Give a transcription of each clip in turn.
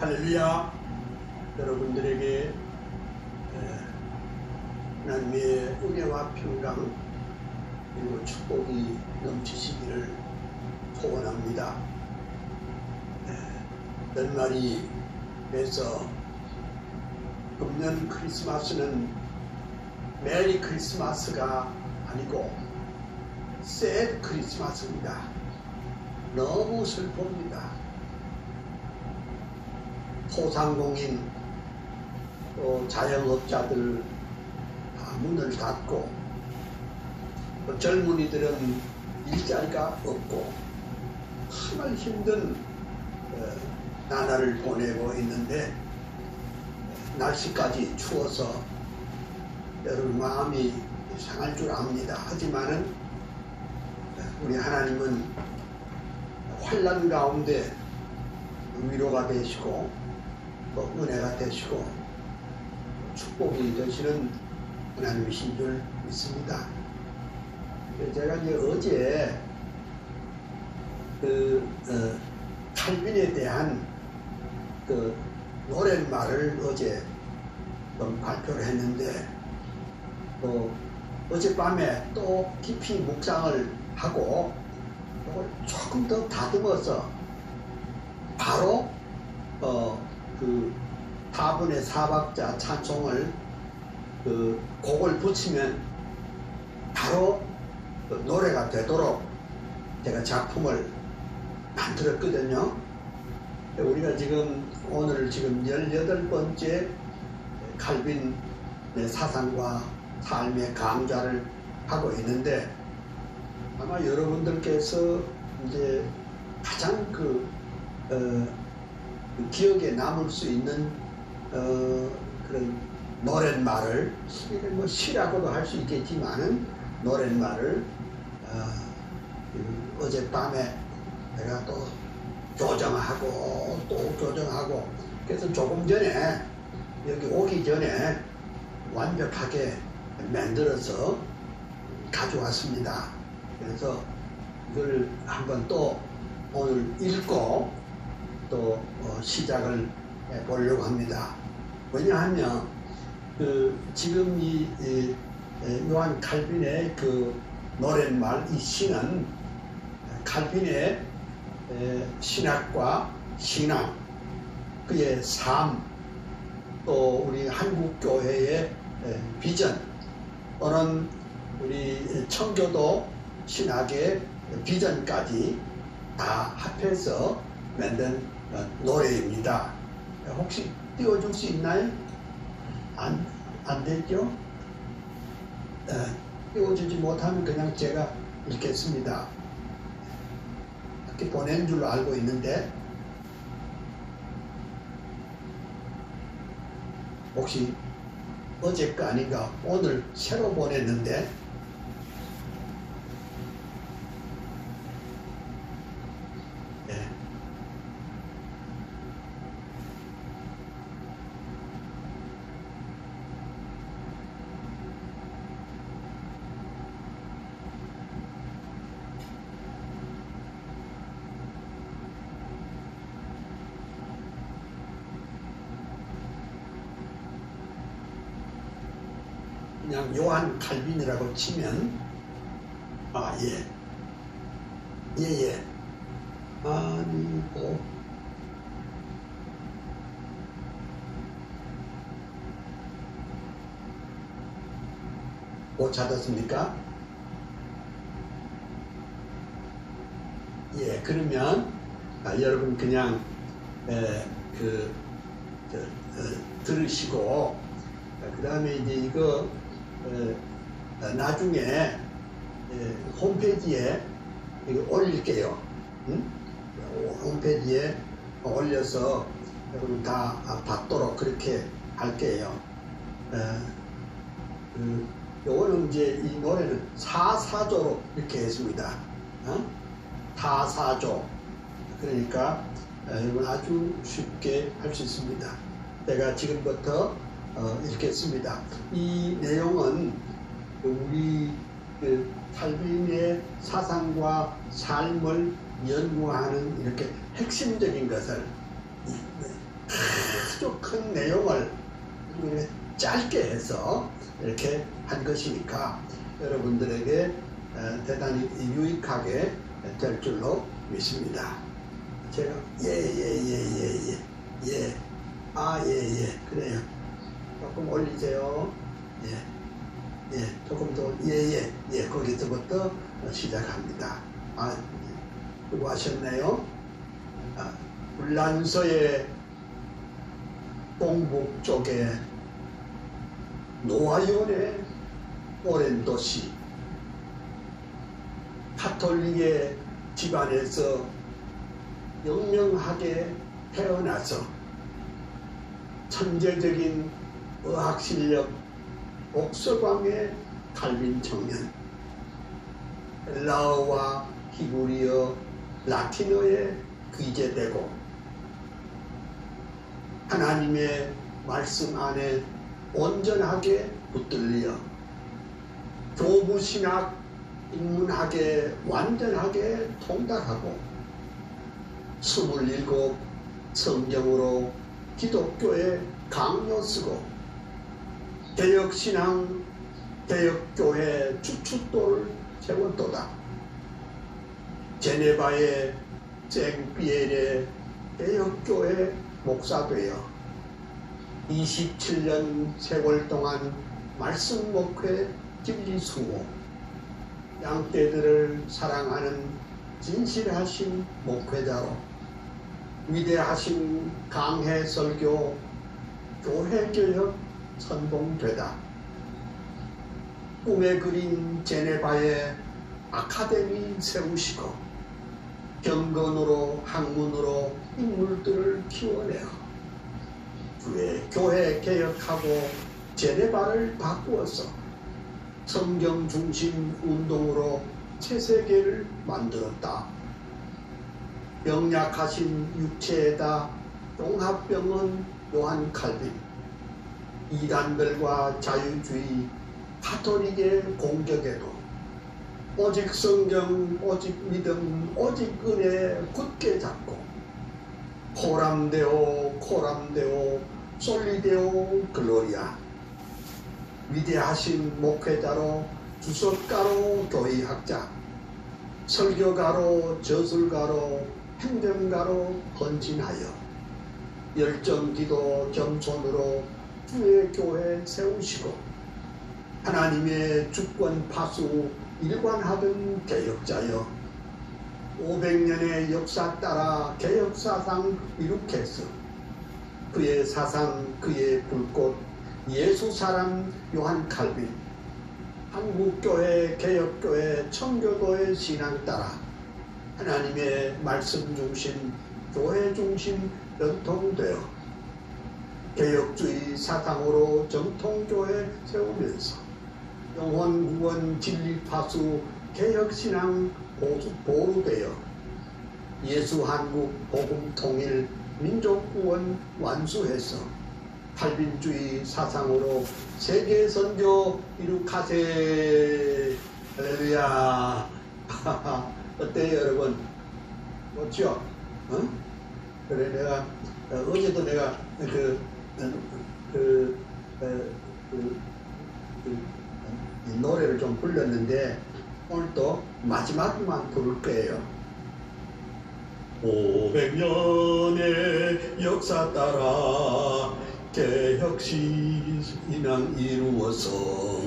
할렐루야 여러분들에게 에, 하나님의 은혜와 평강 그리고 축복이 넘치시기를 소원합니다. 에, 연말이 돼서 금년 크리스마스는 메리 크리스마스가 아니고 새 크리스마스입니다. 너무 슬픕니다. 소상공인 또 자영업자들 다 문을 닫고 또 젊은이들은 일자리가 없고 정말 힘든 어, 나날을 보내고 있는데 날씨까지 추워서 여러분 마음이 상할 줄 압니다. 하지만은 우리 하나님은 환란 가운데 위로가 되시고 또 은혜가 되시고 축복이 되시는 하나님이신 줄 믿습니다. 제가 이제 어제 그 어, 칼빈에 대한 그 노랫말을 어제 좀 발표를 했는데 또 어젯밤에 또 깊이 묵상을 하고 조금 더 다듬어서 바로 어 그 타분의 사박자 찬송을 그 곡을 붙이면 바로 그 노래가 되도록 제가 작품을 만들었거든요. 우리가 지금 오늘 지금 18번째 칼빈의 사상과 삶의 강좌를 하고 있는데 아마 여러분들께서 이제 가장 그, 어, 그 기억에 남을 수 있는 어, 그런 노랫말을 뭐 시라고도 할 수 있겠지만은 노랫말을 어, 그 어젯밤에 내가 또 조정하고 또 조정하고 그래서 조금 전에 여기 오기 전에 완벽하게 만들어서 가져왔습니다. 그래서 이걸 한번 또 오늘 읽고 또 어, 시작을 해 보려고 합니다. 왜냐하면 그 지금 이, 이 요한 칼빈의 그 노랫말 이 시는 칼빈의 에, 신학과 신앙 그의 삶 또 우리 한국 교회의 에, 비전 또는 우리 청교도 신학의 비전까지 다 합해서 만든 어, 노래입니다. 혹시 띄워줄 수 있나요? 안, 안 됐죠? 에, 띄워주지 못하면 그냥 제가 읽겠습니다. 이렇게 보낸 줄로 알고 있는데 혹시 어제 거 아닌가 오늘 새로 보냈는데 네. 그냥 요한 칼빈이라고 치면 아 예. 예, 예. 아니고 못 찾았습니까? 예, 그러면 아, 여러분 그냥 에, 그 저, 어, 들으시고 그 다음에 이제 이거 나중에 에, 홈페이지에 올릴게요. 응? 홈페이지에 올려서 여러분 다 받도록 그렇게 할게요. 에, 그, 요거는 이제 이 노래는 사사조로 이렇게 했습니다. 어? 타사조. 그러니까 에, 여러분 아주 쉽게 할 수 있습니다. 제가 지금부터 어, 읽겠습니다. 이 내용은 우리 그 탈빈의 사상과 삶을 연구하는 이렇게 핵심적인 것을 아주 큰 내용을 짧게 해서 이렇게 한 것이니까 여러분들에게 어, 대단히 유익하게 될 줄로 믿습니다. 제가 예예예예예 예, 예. 아 예 예 그래요. 조금 올리세요. 예. 예, 조금 더, 예, 예, 예, 거기서부터 시작합니다. 아, 수고하셨네요. 아, 불란서의 동북 쪽에 노아연의 오랜 도시, 카톨릭의 집안에서 영명하게 태어나서 천재적인 의학 실력 옥서광의 칼빈 청년. 라어와 히브리어 라틴어에 귀재되고 하나님의 말씀 안에 온전하게 붙들려 교부신학 인문학에 완전하게 통달하고 27 성경으로 기독교의 강요 쓰고 개혁신앙 개혁교회 주춧돌을 세웠도다. 제네바의 생피엘의 개혁교회 목사되어 27년 세월 동안 말씀 목회 진리 수호 양떼들을 사랑하는 진실하신 목회자로 위대하신 강해 설교 교회 교역 선봉되다. 꿈에 그린 제네바의 아카데미 세우시고 경건으로 학문으로 인물들을 키워내어 그의 교회 개혁하고 제네바를 바꾸어서 성경 중심 운동으로 새세계를 만들었다. 병약하신 육체에다 종합병원 요한 칼빈 이단들과 자유주의 카톨릭의 공격에도 오직 성경, 오직 믿음, 오직 은혜 굳게 잡고 코람데오, 코람데오, 솔리데오, 글로리아 위대하신 목회자로 주석가로 교회학자 설교가로 저술가로 행정가로 헌신하여 열정기도 겸손으로 주의 교회 세우시고 하나님의 주권 파수 일관하던 개혁자여 500년의 역사 따라 개혁사상 이룩해서 그의 사상 그의 불꽃 예수 사람 요한 칼빈 한국교회 개혁교회 청교도의 신앙 따라 하나님의 말씀 중심 교회 중심 연통되어 개혁주의 사상으로 정통교회 세우면서 영혼 구원 진리 파수 개혁신앙 보수 보루되어 예수 한국 복음 통일 민족 구원 완수해서 칼빈주의 사상으로 세계 선교 이룩하세 할렐루야 어때요 여러분 멋죠? 어? 그래 내가 어, 어제도 내가 그, 어, 그, 어, 그, 그, 이 노래를 좀 불렀는데 오늘 또 마지막만 부를 거예요. 500년의 역사 따라 개혁신앙 이루어서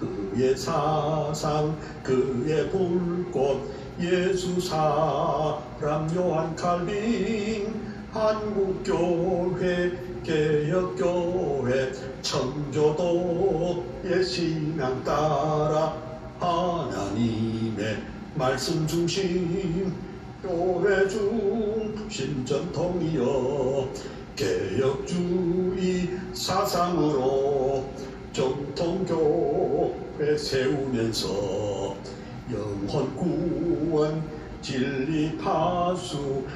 그의 사상 그의 불꽃 예수 사람 요한 칼빈 한국교회 개혁교회 청교도의 신앙 따라 하나님의 말씀 중심 교회 중심 전통이여 개혁주의 사상으로 정통교회 세우면서 영혼 구원 진리 파수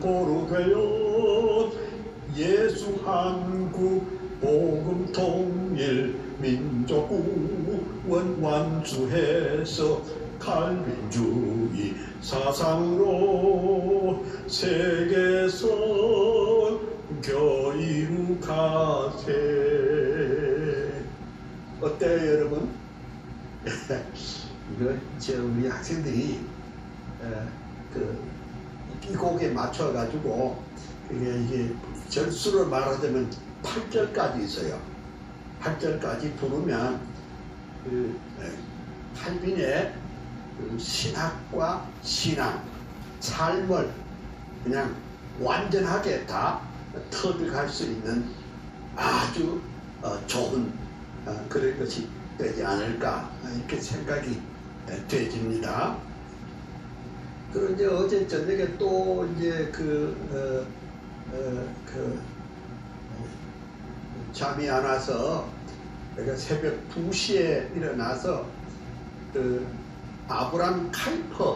보루 되어 예수 한국 복음 통일 민족 구원 완수해서 칼빈주의 사상으로 세계 선 가세 어때요 여러분? 이거 저 우리 학생들이 어, 그 이 곡에 맞춰 가지고 그게 이게 절수를 말하자면 8절까지 있어요. 8절까지 부르면 그 에, 할빈의 그 신학과 신앙, 삶을 그냥 완전하게 다 터득할 수 있는 아주 어, 좋은 어, 그런 것이 되지 않을까 이렇게 생각이 에, 되집니다. 그리고 이제 어제 저녁에 또 이제 그, 어, 어, 그 어, 잠이 안 와서 내가 새벽 2시에 일어나서 그 아브람 칼퍼